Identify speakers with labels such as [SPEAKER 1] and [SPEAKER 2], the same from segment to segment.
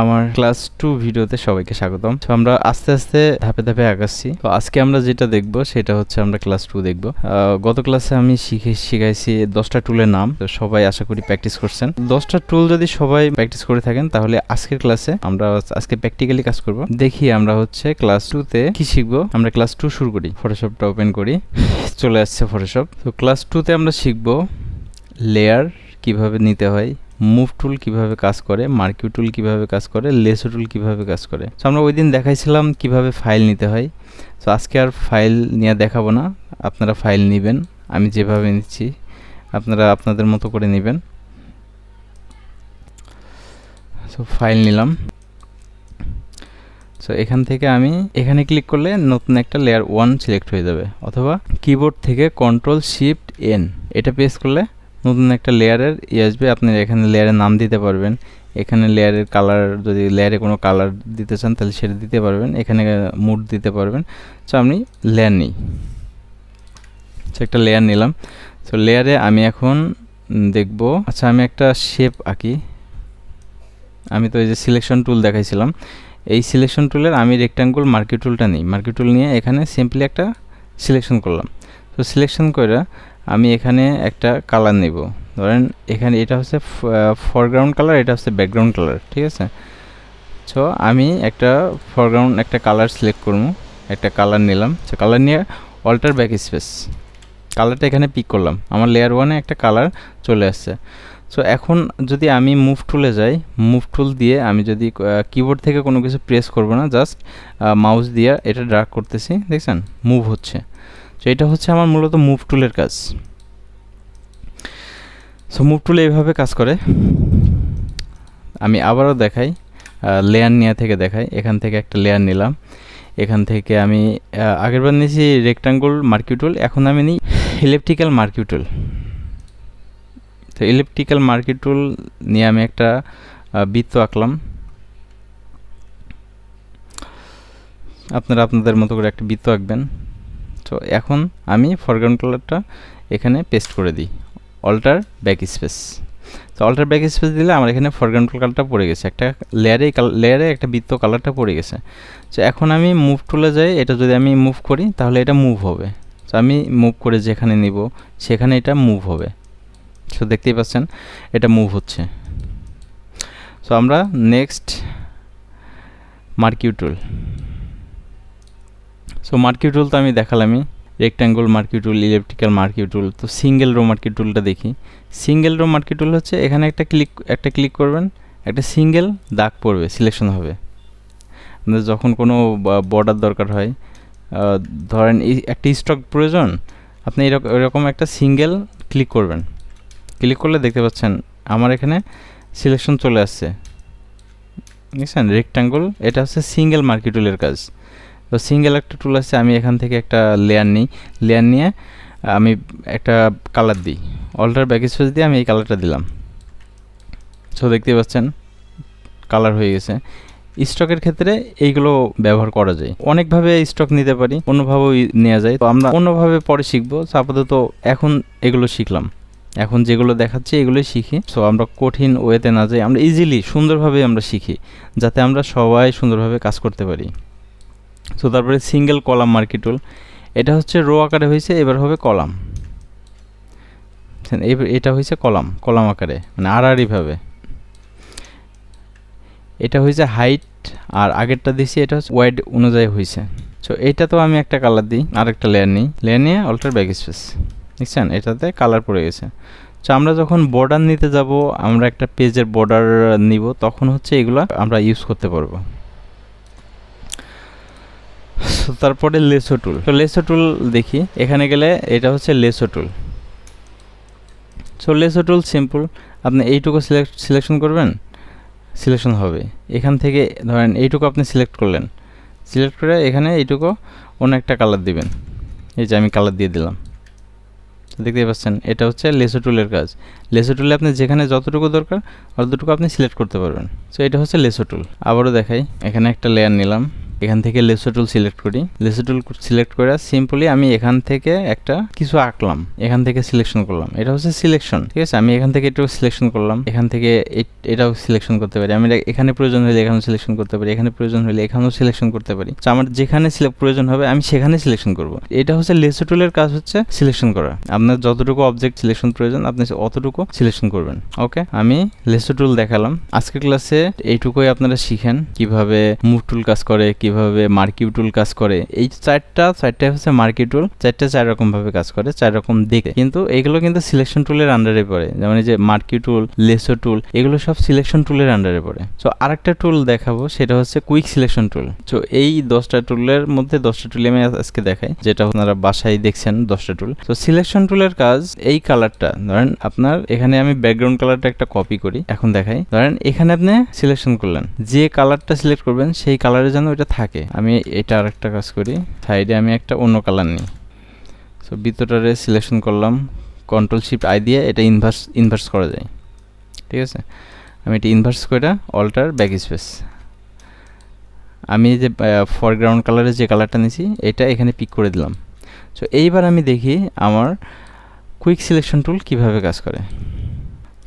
[SPEAKER 1] আমার class two ভিডিওতে সবাইকে স্বাগতম। তো আমরা আস্তে আস্তে ধাপে ধাপে আগাচ্ছি। তো আজকে আমরা যেটা দেখব, সেটা হচ্ছে আমরা ক্লাস টু দেখব। গত ক্লাসে আমি শিখে শিখাইছি দশটা টুলের নাম। তো সবাই আশা করি প্র্যাকটিস করছেন। দশটা টুল যদি সবাই প্র্যাকটিস করে থাকেন, তাহলে আজকের ক্লাসে আমরা আজকে প্র্যাকটিক্যালি কাজ করব। দেখি আমরা হচ্ছে ক্লাস টুতে কি শিখব। আমরা ক্লাস টু শুরু করি। ফটোশপটা ওপেন করি। চলে আসছে ফটোশপ তো ক্লাস টুতে আমরা শিখব লেয়ার কীভাবে নিতে হয় মুভ টুল কীভাবে কাজ করে মার্কিউ টুল কীভাবে কাজ করে লেসো টুল কীভাবে কাজ করে। তো আমরা ওই দিন দেখাইছিলাম কীভাবে ফাইল নিতে হয়। তো আজকে আর ফাইল নিয়ে দেখাবো না, আপনারা ফাইল নেবেন, আমি যেভাবে নিচ্ছি, আপনারা আপনাদের মতো করে নেবেন। সো ফাইল নিলাম। সো এখান থেকে আমি, এখানে ক্লিক করলে নতুন একটা লেয়ার ওয়ান সিলেক্ট হয়ে যাবে, অথবা কিবোর্ড থেকে কন্ট্রোল শিফট এন এটা প্রেস করলে নতুন একটা লেয়ারের ইয়ে আসবে, আপনি এখানে লেয়ারের নাম দিতে পারবেন। এখানে লেয়ারের কালার যদি লেয়ারে কোনো কালার দিতে চান, তাহলে সেটা দিতে পারবেন। এখানে মুড দিতে পারবেন। সো আমি লেয়ার নিই। একটা লেয়ার নিলাম। সো লেয়ারে আমি এখন দেখব। আচ্ছা আমি একটা শেপ আঁকি। আমি তো এই যে সিলেকশন টুল দেখাইছিলাম। এই সিলেকশন টুলের আমি রেক্টাঙ্গুল মার্কি টুলটা নিই। মার্কি টুল নিয়ে এখানে সিম্পলি একটা সিলেকশন করলাম। তো সিলেকশন করে আমি এখানে একটা কালার নেব। ধরেন এখানে এটা হচ্ছে ফরগ্রাউন্ড কালার এটা হচ্ছে ব্যাকগ্রাউন্ড কালার ঠিক আছে? সো আমি একটা ফরগ্রাউন্ড একটা কালার সিলেক্ট করব, একটা কালার নিলাম। সো কালার নিয়ে অল্টার ব্যাক স্পেস কালারটা এখানে পিক করলাম। আমার লেয়ার ওয়ানে একটা কালার চলে আসছে। সো এখন যদি আমি মুভ টুলে যাই মুভ টুল দিয়ে আমি যদি কিবোর্ড থেকে কোনো কিছু প্রেস করব না জাস্ট মাউস দিয়ে এটা ড্রাগ করতেছি, দেখছেন? মুভ হচ্ছে। তো এটা হচ্ছে আমার মূলত মুভ টুলের কাজ। সো মুভ টুল এইভাবে কাজ করে। আমি আবারও দেখাই লেয়ার নেওয়া থেকে দেখাই। এখান থেকে একটা লেয়ার নিলাম। এখান থেকে আমি আগেরবার নিয়েছি রেক্টাঙ্গুল মার্কিউটুল এখন আমি নিই ইলেকট্রিক্যাল মার্কিউটুল তো ইলেকট্রিক্যাল মার্কিউটুল নিয়ে আমি একটা বৃত্ত আঁকলাম। আপনারা আপনাদের মতো করে একটা বৃত্ত আঁকবেন। তো এখন আমি ফরগ্রাউন্ড কালারটা এখানে পেস্ট করে দিই। অল্টার ব্যাক স্পেস তো অল্টার ব্যাক স্পেস দিলে আমার এখানে ফরগ্রাউন্ড কালারটা পড়ে গেছে। একটা লেয়ারে লেয়ারে একটা বৃত্ত কালারটা পড়ে গেছে। তো এখন আমি মুভ টুলে যাই, এটা যদি আমি মুভ করি, তাহলে এটা মুভ হবে। তো আমি মুভ করে যেখানে নিব, সেখানে এটা মুভ হবে। সো দেখতেই পাচ্ছেন, এটা মুভ হচ্ছে। সো আমরা নেক্সট মার্কিউ টুল সো মার্কিউ টুল তো আমি দেখালামই। রেক্ট্যাঙ্গল মার্কিউ টুল ইলেকট্রিক্যাল মার্কিউ টুল তো সিঙ্গেল রো মার্কিউ টুলটা দেখি। সিঙ্গেল রো মার্কিউ টুল হচ্ছে, এখানে একটা ক্লিক একটা ক্লিক করবেন। একটা সিঙ্গেল দাগ পড়বে সিলেকশন হবে। যখন কোনো বর্ডার দরকার হয় ধরেন একটা স্টক প্রয়োজন, আপনি এরকম এরকম একটা সিঙ্গেল ক্লিক করবেন। ক্লিক করলে দেখতে পাচ্ছেন, আমার এখানে সিলেকশন চলে আসছে। বুঝছেন রেক্টাঙ্গল এটা হচ্ছে সিঙ্গেল মার্কি টুলের কাজ। তো সিঙ্গেল একটা টুল আছে, আমি এখান থেকে একটা লেয়ার নিই। লেয়ার নিয়ে আমি একটা কালার দিই। অল্টার ব্যাক স্পেস দিয়ে আমি এই কালারটা দিলাম। সো দেখতে পাচ্ছেন কালার হয়ে গেছে। স্টকের ক্ষেত্রে এইগুলো ব্যবহার করা যায়। অনেকভাবে স্টক নিতে পারি, অন্যভাবেও নেওয়া যায়। তো আমরা অন্যভাবে পরে শিখব। আপাতত এখন এগুলো শিখলাম। এখন যেগুলো দেখাচ্ছি, এগুলোই শিখি। সো আমরা কঠিন ওয়েতে না যাই, আমরা ইজিলি সুন্দরভাবে আমরা শিখি, যাতে আমরা সবাই সুন্দরভাবে কাজ করতে পারি। সো তারপরে সিঙ্গেল কলাম মার্কিটুল এটা হচ্ছে রো আকারে হয়েছে, এবার হবে কলাম এটা হয়েছে কলাম কলাম আকারে মানে আড়াআড়িভাবে এটা হয়েছে হাইট আর আগেরটা দিছি, এটা হচ্ছে ওয়াইড অনুযায়ী হয়েছে। সো এইটা তো আমি একটা কালার দিই, আর একটা লেয়ার নিই। লেয়ার নিয়ে অল্টার ব্যাক স্পেস দেখছেন? এটাতে কালার পড়ে গেছে। সো আমরা যখন বর্ডার নিতে যাব, আমরা একটা পেজের বর্ডার নিব, তখন হচ্ছে এগুলো আমরা ইউজ করতে পারব। তারপরে লেসো টুল তো লেসো টুল দেখি, এখানে গেলে এটা হচ্ছে lasso tool so lasso tool simple আপনি এইটুকু সিলেক্ট সিলেকশন করবেন সিলেকশন হবে। এখান থেকে ধরেন এইটুকু আপনি সিলেক্ট করলেন। সিলেক্ট করে এখানে এইটুকু অন্য একটা কালার দিবেন। এই যে আমি কালার দিয়ে দিলাম। তো দেখতেই পাচ্ছেন, এটা হচ্ছে লেসো টুলের কাজ। লেসো টুলে আপনি যেখানে যতটুকু দরকার, অতটুকু আপনি সিলেক্ট করতে পারবেন। সো এটা হচ্ছে লেসো টুল আবারও দেখাই, এখানে একটা লেয়ার নিলাম। এখান থেকে লেসো টুল সিলেক্ট করি। লেসো টুল সিলেক্ট করে সিম্পলি আমি এখান থেকে একটা কিছু আঁকলাম। এখান থেকে সিলেকশন করলাম। এটা হচ্ছে সিলেকশন ঠিক আছে? আমি এখান থেকে একটু সিলেকশন করলাম। এখান থেকে এটাও সিলেকশন করতে পারি। আমি এখানে প্রয়োজন হলে এখানেও সিলেকশন করতে পারি। এখানে প্রয়োজন হলে এখানেও সিলেকশন করতে পারি। তো আমার যেখানে প্রয়োজন হবে, আমি সেখানে সিলেকশন করব। এটা হচ্ছে লেসো টুলের কাজ হচ্ছে সিলেকশন করা। আপনার যতটুকু অবজেক্ট সিলেকশন প্রয়োজন, আপনি অতটুকু সিলেকশন করবেন। ওকে আমি লেসো টুল দেখালাম। আজকের ক্লাসে এইটুকুই আপনারা শিখেন কীভাবে মুভ টুল কাজ করে কীভাবে মার্কিউ টুল কাজ করে, এই চারটা চারটা হচ্ছে মার্কি টুল, চারটা চার রকম ভাবে কাজ করে, চার রকম দেখে কিন্তু এগুলো কিন্তু সিলেকশন টুলের আন্ডারে পড়ে। যেমন এই যে মার্কি টুল লেসো টুল এগুলো সব সিলেকশন টুলের আন্ডারে পড়ে। তো আরেকটা টুল দেখাবো, সেটা হচ্ছে কুইক সিলেকশন টুল তো এই দশটা টুলের মধ্যে দশটা টুল আমি আজকে দেখাই, যেটা আপনারা বাসায় দেখছেন দশটা টুল তো সিলেকশন টুলের কাজ এই কালারটা ধরেন আপনার এখানে আমি ব্যাকগ্রাউন্ড কালারটা একটা কপি করি, এখন দেখাই। ধরেন এখানে আপনি সিলেকশন করলেন। যে কালারটা সিলেক্ট করবেন, সেই কালারে যেন ওইটা থাকে। আমি এটা আরেকটা কাজ করি। সাইডে আমি একটা অন্য কালার নিই। সো ভিতরটারে সিলেকশন করলাম। কন্ট্রোল শিফট আই দিয়ে এটা ইনভার্স ইনভার্স করা যায়। ঠিক আছে? আমি এটা ইনভার্স করে অল্টার ব্যাক স্পেস আমি যে ফরগ্রাউন্ড কালারের যে কালারটা নিয়েছি এটা এখানে পিক করে দিলাম। সো এইবার আমি দেখি আমার কুইক সিলেকশন টুল কীভাবে কাজ করে।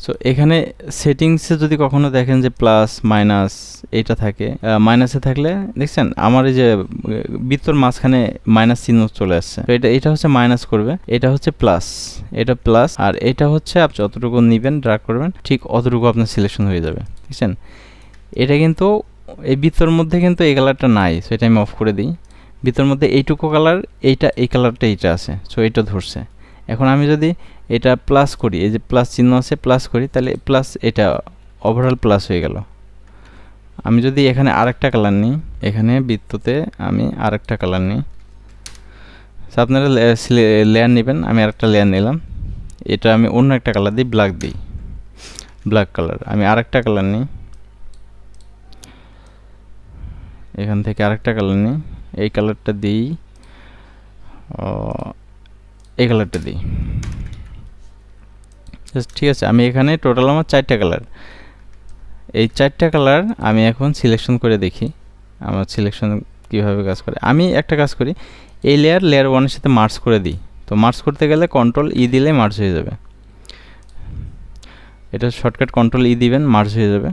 [SPEAKER 1] সো এখানে সেটিংসে যদি কখনো দেখেন যে প্লাস মাইনাস এইটা থাকে মাইনাসে থাকলে দেখছেন আমার এই যে বৃত্তর মাঝখানে মাইনাস চিহ্ন চলে আসছে। তো এটা এটা হচ্ছে মাইনাস করবে, এটা হচ্ছে প্লাস এটা প্লাস আর এটা হচ্ছে আপনি যতটুকু নেবেন ড্রাগ করবেন, ঠিক অতটুকু আপনার সিলেকশন হয়ে যাবে, দেখছেন? এটা কিন্তু, এই বৃত্তর মধ্যে কিন্তু এই কালারটা নাই সো এটা আমি অফ করে দিই। বৃত্তর মধ্যে এইটুকু কালার এইটা, এই কালারটা এইটা আছে সো এটা ধরছে। এখন আমি যদি এটা প্লাস করি, এই যে প্লাস চিহ্ন আছে প্লাস করি, তাহলে প্লাস এটা ওভারঅল প্লাস হয়ে গেল। আমি যদি এখানে আরেকটা কালার নিই, এখানে বৃত্ততে আমি আরেকটা কালার নিই। আপনারা লেয়ার নেবেন, আমি আরেকটা লেয়ার নিলাম। এটা আমি অন্য একটা কালার দিই ব্ল্যাক দিই। ব্ল্যাক কালার আমি আরেকটা কালার নিই। এখান থেকে আরেকটা কালার নিই, এই কালারটা দিই এই কালারটা দিই। ঠিক আছে, আমি এখানে টোটাল আমার চারটা কালার এই চারটা কালার আমি এখন সিলেকশন করে দেখি, আমার সিলেকশন কীভাবে কাজ করে। আমি একটা কাজ করি, এই লেয়ার লেয়ার ওয়ানের সাথে মার্চ করে দিই। তো মার্চ করতে গেলে কন্ট্রোল ই দিলে মার্চ হয়ে যাবে। এটা শর্টকাট কন্ট্রোল ই দিবেন মার্চ হয়ে যাবে।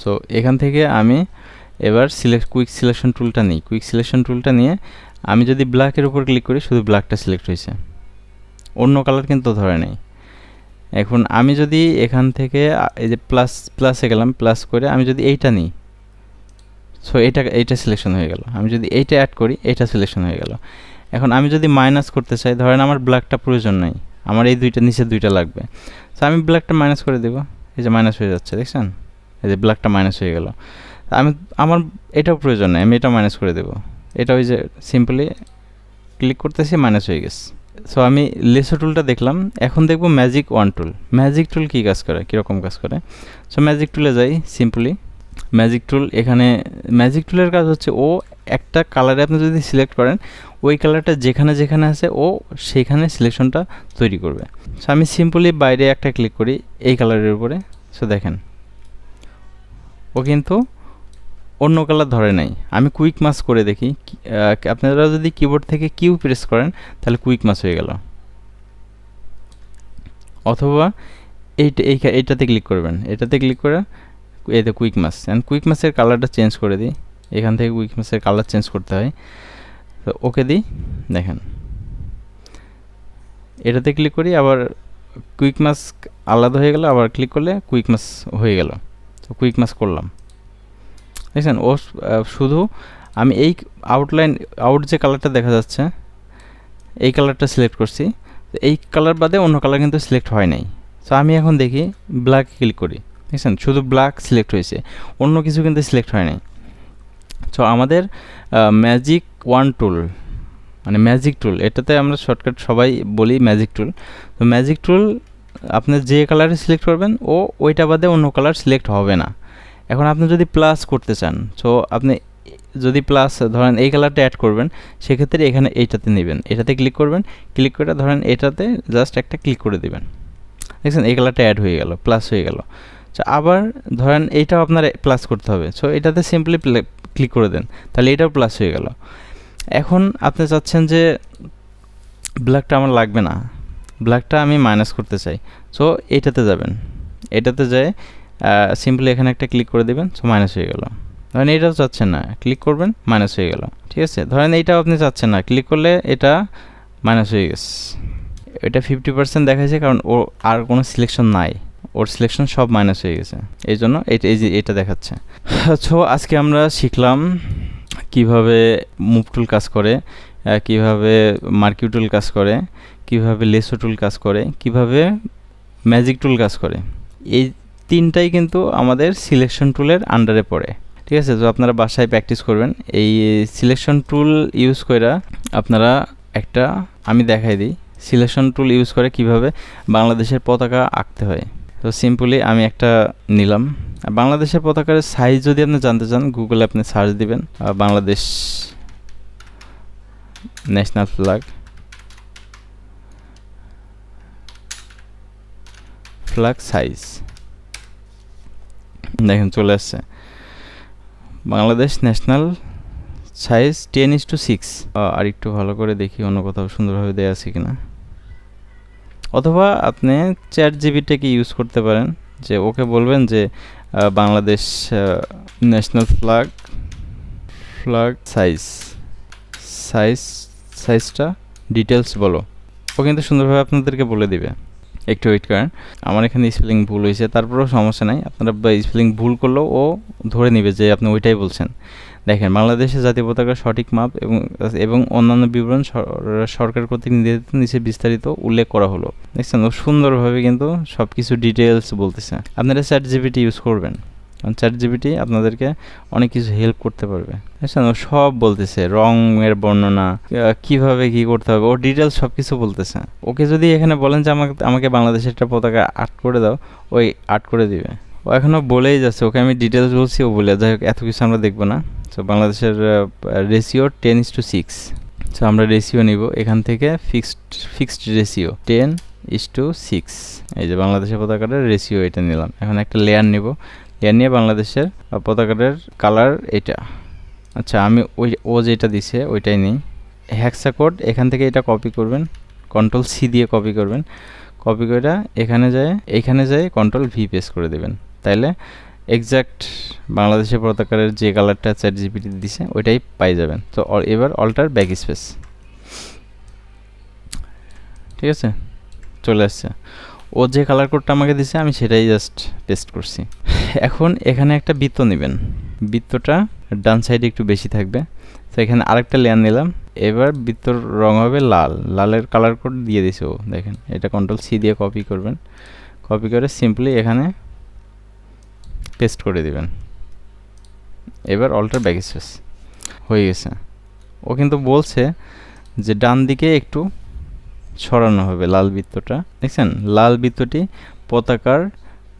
[SPEAKER 1] সো এখান থেকে আমি এবার সিলেক্ট কুইক সিলেকশন টুলটা নিই। কুইক সিলেকশন টুলটা নিয়ে আমি যদি ব্ল্যাকের উপর ক্লিক করি, শুধু ব্ল্যাকটা সিলেক্ট হয়েছে। অন্য কালার কিন্তু ধরে নেই। এখন আমি যদি এখান থেকে এই যে প্লাস প্লাসে গেলাম প্লাস করে আমি যদি এইটা নিই সো এটা এইটা সিলেকশন হয়ে গেল। আমি যদি এইটা অ্যাড করি, এইটা সিলেকশন হয়ে গেল। এখন আমি যদি মাইনাস করতে চাই, ধরেন আমার ব্ল্যাকটা প্রয়োজন নাই, আমার এই দুইটা, নিচে দুইটা লাগবে। সো আমি ব্ল্যাকটা মাইনাস করে দেবো, এই যে মাইনাস হয়ে যাচ্ছে, দেখছেন? এই যে ব্ল্যাকটা মাইনাস হয়ে গেল। আমি, আমার এটাও প্রয়োজন নেই, আমি এটা মাইনাস করে দেবো। এটা ওই যে সিম্পলি ক্লিক করতেছি মাইনাস হয়ে গেছে। সো আমি লেসো টুলটা দেখলাম। এখন দেখব magic wand tool magic tool কী কাজ করে? কীরকম কাজ করে? সো ম্যাজিক টুলে যাই সিম্পলি ম্যাজিক টুল এখানে ম্যাজিক টুলের কাজ হচ্ছে ও একটা কালারে আপনি যদি সিলেক্ট করেন, ওই কালারটা যেখানে যেখানে আছে, ও সেইখানে সিলেকশনটা তৈরি করবে। সো আমি সিম্পলি বাইরে একটা ক্লিক করি এই কালারের উপরে। সো দেখেন। ও কিন্তু অন্য কালার ধরে নাই। আমি কুইক মাস করে দেখি। আপনারা যদি কিবোর্ড থেকে কিউ প্রেস করেন, তাহলে কুইক মাস হয়ে গেল। অথবা এইটা, এই এইটাতে ক্লিক করবেন। এটাতে ক্লিক করে এতে কুইক মাস অ্যান্ড কুইক মাসের কালারটা চেঞ্জ করে দিই। এখান থেকে কুইক মাসের কালার চেঞ্জ করতে হয়। তো ওকে দিই। দেখেন। এটাতে ক্লিক করি, আবার কুইক মাস আলাদা হয়ে গেল, আবার ক্লিক করলে কুইক মাস হয়ে গেল। তো কুইক মাস করলাম। দেখছেন, ও শুধু আমি এই আউটলাইন আউট যে কালারটা দেখা যাচ্ছে, এই কালারটা সিলেক্ট করছি। তো এই কালার বাদে অন্য কালার কিন্তু সিলেক্ট হয় নাই। সো আমি এখন দেখি ব্ল্যাক ক্লিক করি। দেখছেন, শুধু ব্ল্যাক সিলেক্ট হয়েছে। অন্য কিছু কিন্তু সিলেক্ট হয় নাই। সো আমাদের ম্যাজিক ওয়ান টুল মানে ম্যাজিক টুল এটাতে আমরা শর্টকাট সবাই বলি ম্যাজিক টুল তো ম্যাজিক টুল আপনি যে কালারে সিলেক্ট করবেন, ও ওইটা বাদে অন্য কালার সিলেক্ট হবে না। এখন আপনি যদি প্লাস করতে চান সো আপনি যদি প্লাস ধরেন এই কালারটা অ্যাড করবেন, সেক্ষেত্রে এখানে এইটাতে নেবেন। এটাতে ক্লিক করবেন ক্লিক করে ধরেন এটাতে জাস্ট একটা ক্লিক করে দিবেন। দেখছেন? এই কালারটা অ্যাড হয়ে গেল প্লাস হয়ে গেল। আবার ধরেন এইটাও আপনার প্লাস করতে হবে। সো এটাতে সিম্পলি ক্লিক করে দেন, তাহলে এটাও প্লাস হয়ে গেল। এখন আপনি চাচ্ছেন যে ব্ল্যাকটা আমার লাগবে না। ব্ল্যাকটা আমি মাইনাস করতে চাই। সো এইটাতে যাবেন। এটাতে যায় সিম্পলি এখানে একটা ক্লিক করে দেবেন সো মাইনাস হয়ে গেল। ধরেন এইটাও চাচ্ছেন না ক্লিক করবেন মাইনাস হয়ে গেল। ঠিক আছে? ধরেন এইটাও আপনি চাচ্ছেন না ক্লিক করলে এটা মাইনাস হয়ে গেছে। এটা ফিফটি পার্সেন্ট দেখাচ্ছে কারণ ও আর কোনো সিলেকশন নাই। ওর সিলেকশন সব মাইনাস হয়ে গেছে। এই জন্য এটা এই যে এটা দেখাচ্ছে। সো আজকে আমরা শিখলাম কীভাবে মুভ টুল কাজ করে কীভাবে মার্কিউ টুল কাজ করে, কীভাবে লেসো টুল কাজ করে, কীভাবে ম্যাজিক টুল কাজ করে। এই তিনটাই কিন্তু আমাদের সিলেকশন টুলের আন্ডারে পড়ে। ঠিক আছে? তো আপনারা বাসায় প্র্যাকটিস করবেন। এই সিলেকশন টুল ইউজ করে আপনারা একটা, আমি দেখাই দিই সিলেকশন টুল ইউজ করে কীভাবে বাংলাদেশের পতাকা আঁকতে হয়। তো সিম্পলি আমি একটা নিলাম। বাংলাদেশের পতাকার সাইজ যদি আপনি জানতে চান গুগলে আপনি সার্চ দিবেন Bangladesh national flag flag size দেখেন চলে আসছে। Bangladesh national size ten is two six. আর একটু ভালো করে দেখি অন্য কোথাও সুন্দরভাবে দেওয়া আছে কিনা। অথবা আপনি চ্যাট জিবিটাকে ইউজ করতে পারেন, যে ওকে বলবেন যে Bangladesh national flag flag size size, সাইজটা ডিটেলস বলো। ও কিন্তু সুন্দরভাবে আপনাদেরকে বলে দিবে। একটু ওয়েট করেন। আমার এখানে স্পেলিং ভুল হয়েছে, তারপরেও সমস্যা নাই। আপনারা স্পেলিং ভুল করলেও ও ধরে নেবে যে আপনি ওইটাই বলছেন। দেখেন, বাংলাদেশের জাতীয় পতাকার সঠিক মাপ এবং এবং অন্যান্য বিবরণ সরকার কর্তৃক নির্ধারিত নিচে বিস্তারিত উল্লেখ করা হলো। দেখছেন, ও সুন্দরভাবে কিন্তু সব কিছু ডিটেলস বলতেছে। আপনারা চ্যাট জিবিটি ইউজ করবেন। চ্যাট জিবিটি আপনাদেরকে অনেক কিছু হেল্প করতে পারবে। ও সব বলতেছে, রঙের বর্ণনা কীভাবে কি করতে হবে, ও ডিটেলস সব কিছু বলতেছে। ওকে যদি এখানে বলেন যে আমাকে আমাকে বাংলাদেশের একটা পতাকা আর্ট করে দাও, ওই আর্ট করে দিবে। ও এখনও বলেই যাচ্ছে, ওকে আমি ডিটেলস বলছি, ও বলে, যাই হোক, এত কিছু আমরা দেখব না। সো বাংলাদেশের ratio ten is two six so আমরা রেশিও নিব, এখান থেকে fixed fixed ratio ten is two six এই যে বাংলাদেশের পতাকাটার রেশিও এটা নিলাম। এখন একটা লেয়ার নিব। লেয়ার নিয়ে বাংলাদেশের পতাকাটার কালার এটা। আচ্ছা আমি ওই, ও যেটা দিছে, ওইটাই নিই। হ্যাক্সা কোড এখান থেকে এটা কপি করবেন। কন্ট্রোল সি দিয়ে কপি করবেন। কপি করে এখানে যায় এখানে যায় কন্ট্রোল ভি পেস করে দেবেন। তাইলে এক্স্যাক্ট বাংলাদেশের পতাকার যে কালারটা চ্যাট জিপিটি দিছে, ওইটাই পাই যাবেন। তো এবার অল্টার ব্যাক স্পেস ঠিক আছে? চলে আসছে। ও যে কালার কোডটা আমাকে দিছে, আমি সেটাই জাস্ট পেস্ট করছি। এখন এখানে একটা বৃত্ত নেবেন। বৃত্তটা ডান সাইডে একটু বেশি থাকবে। তো এখানে আরেকটা লেয়ার নিলাম। এবার বৃত্তর রং হবে লাল। লালের কালার কোড দিয়ে দিছে ও, দেখেন। এটা কন্ট্রোল সি দিয়ে কপি করবেন। কপি করে সিম্পলি এখানে পেস্ট করে দিবেন। এবার অল্টার ব্যাক হয়ে গেছে। ও কিন্তু বলছে যে ডান দিকে একটু সরানো হবে লাল বৃত্তটা। দেখছেন? লাল বৃত্তটি পতাকার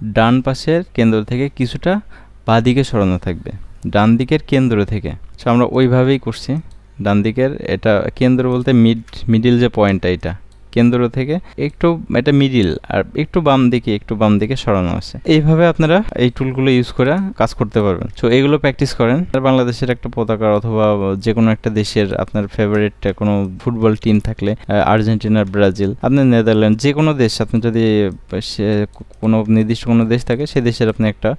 [SPEAKER 1] ডান পাশের কেন্দ্র থেকে কিছুটা বাঁদিকে সরানো থাকবে। ডান দিকের কেন্দ্র থেকে। সো আমরা ওইভাবেই করছি। ডান দিকের এটা কেন্দ্র বলতে মিড মিডিল যে পয়েন্টটা এটা। কেন্দ্র থেকে একটু এটা মিডিল আর একটু বাম দিকে, একটু বাম দিকে সরানো আছে। এইভাবে আপনারা এই টুলগুলো ইউজ করে কাজ করতে পারবেন। সো এগুলো প্র্যাকটিস করেন। বাংলাদেশের একটা পতাকা অথবা যে কোনো একটা দেশের আপনার ফেভারিট কোনো ফুটবল টিম থাকলে আর্জেন্টিনা, ব্রাজিল আপনি নেদারল্যান্ড যে কোনো দেশ, আপনি যদি কোনো নির্দিষ্ট কোনো দেশ থাকে সেই দেশের আপনি একটা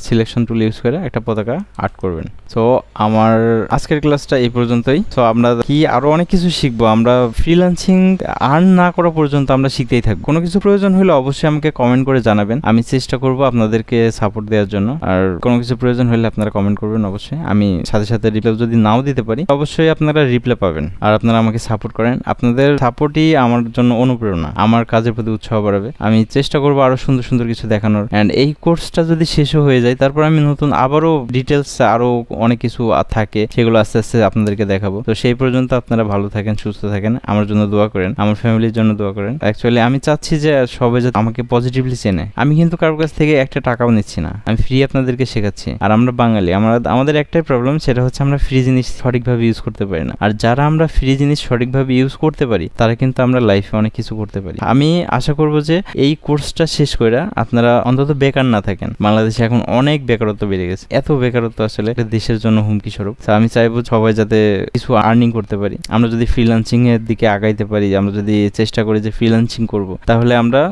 [SPEAKER 1] সিলেকশন টুল ইউজ করে একটা পতাকা আর্ট করবেন। সো আমার আজকের ক্লাসটা এই পর্যন্তই। সো আমরা কি আরও অনেক কিছু শিখব? আমরা ফ্রিল্যান্সিং আর্ন না করা পর্যন্ত আমরা শিখতেই থাকব। কোনো কিছু প্রয়োজন হলে অবশ্যই আমাকে কমেন্ট করে জানাবেন। আমি চেষ্টা করব আপনাদেরকে সাপোর্ট দেওয়ার জন্য। আর কোনো কিছু প্রয়োজন হলে আপনারা কমেন্ট করবেন অবশ্যই। আমি সাথে সাথে রিপ্লাই যদি নাও দিতে পারি, অবশ্যই আপনারা রিপ্লাই পাবেন। আর আপনারা আমাকে সাপোর্ট করেন। আপনাদের সাপোর্টই আমার জন্য অনুপ্রেরণা। আমার কাজের প্রতি উৎসাহ বাড়াবে। আমি চেষ্টা করব আরও সুন্দর সুন্দর কিছু দেখানোর। অ্যান্ড এই কোর্সটা যদি শেষও হয়ে যায়। তারপর আমি নতুন আবারও ডিটেলস আরও অনেক কিছু থাকে, সেগুলো আস্তে আস্তে আপনাদেরকে দেখাবো। তো সেই পর্যন্ত আপনারা ভালো থাকেন, সুস্থ থাকেন। আমার জন্য দোয়া করেন, আমার ফ্যামিলির জন্য দোয়া করেন। অ্যাকচুয়ালি আমি চাচ্ছি যে সবাই যাতে আমাকে পজিটিভলি চেনে। আমি কিন্তু কারোর কাছ থেকে একটা টাকাও নিচ্ছি না। আমি ফ্রি আপনাদেরকে শেখাচ্ছি। আর আমরা বাঙালি, আমরা, আমাদের একটাই প্রবলেম সেটা হচ্ছে আমরা ফ্রি জিনিস সঠিকভাবে ইউজ করতে পারি না। আর যারা আমরা ফ্রি জিনিস সঠিকভাবে ইউজ করতে পারি, তারা কিন্তু আমরা লাইফে অনেক কিছু করতে পারি। আমি আশা করব যে এই কোর্সটা শেষ করে আপনারা অন্তত বেকার না থাকেন। বাংলাদেশে এখন এখন অনেক বেকারত্ব বেড়ে গেছে। এত বেকারত্ব আসলে দেশের জন্য হুমকি স্বরূপ। আমি চাইব সবাই যাতে কিছু আর্নিং করতে পারি। আমরা যদি ফ্রিলান্সিং এর দিকে আগাইতে পারি, আমরা যদি চেষ্টা করি যে ফ্রিলান্সিং করব, তাহলে আমরা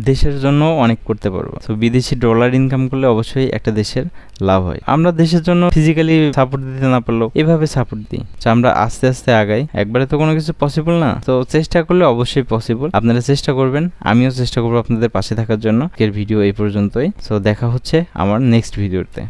[SPEAKER 1] দেশের জন্য অনেক করতে পারব। তো বিদেশি ডলার ইনকাম করলে অবশ্যই একটা দেশের লাভ হয়। আমরা দেশের জন্য ফিজিক্যালি সাপোর্ট দিতে না পারলেও এভাবে সাপোর্ট দিই। আমরা আস্তে আস্তে আগাই। একবারে তো কোনো কিছু পসিবল না। তো চেষ্টা করলে অবশ্যই পসিবল আপনারা চেষ্টা করবেন। আমিও চেষ্টা করব আপনাদের পাশে থাকার জন্য। এর ভিডিও এই পর্যন্তই। সো দেখা হচ্ছে আমার নেক্সট ভিডিওতে